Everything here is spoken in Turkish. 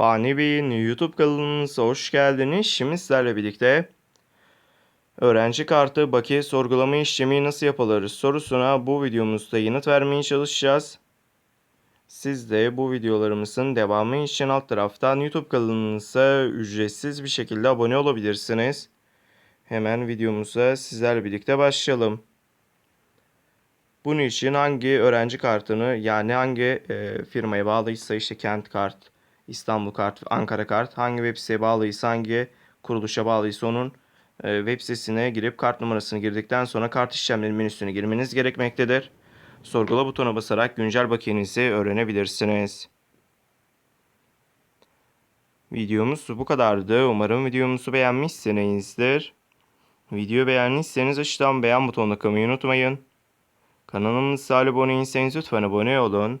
Fani Bey'in YouTube kanalımıza hoş geldiniz. Şimdi sizlerle birlikte öğrenci kartı bakiye sorgulama işlemi nasıl yapılır sorusuna bu videomuzda yanıt vermeye çalışacağız. Siz de bu videolarımızın devamı için alt taraftan YouTube kanalımıza ücretsiz bir şekilde abone olabilirsiniz. Hemen videomuza sizlerle birlikte başlayalım. Bunun için hangi öğrenci kartını yani hangi e, firmaya bağlıysa işte Kent Kart, İstanbul Kart, Ankara Kart hangi web siteye bağlıysa hangi kuruluşa bağlıysa onun e, web sitesine girip kart numarasını girdikten sonra kart işlemleri menüsüne girmeniz gerekmektedir. Sorgula butona basarak güncel bakiyenizi öğrenebilirsiniz. Videomuz bu kadardı. Umarım videomuzu beğenmişsinizdir. Videoyu beğendiyseniz aşağıdan beğen butonuna tıklamayı unutmayın. Kanalımıza abone değilseniz lütfen abone olun.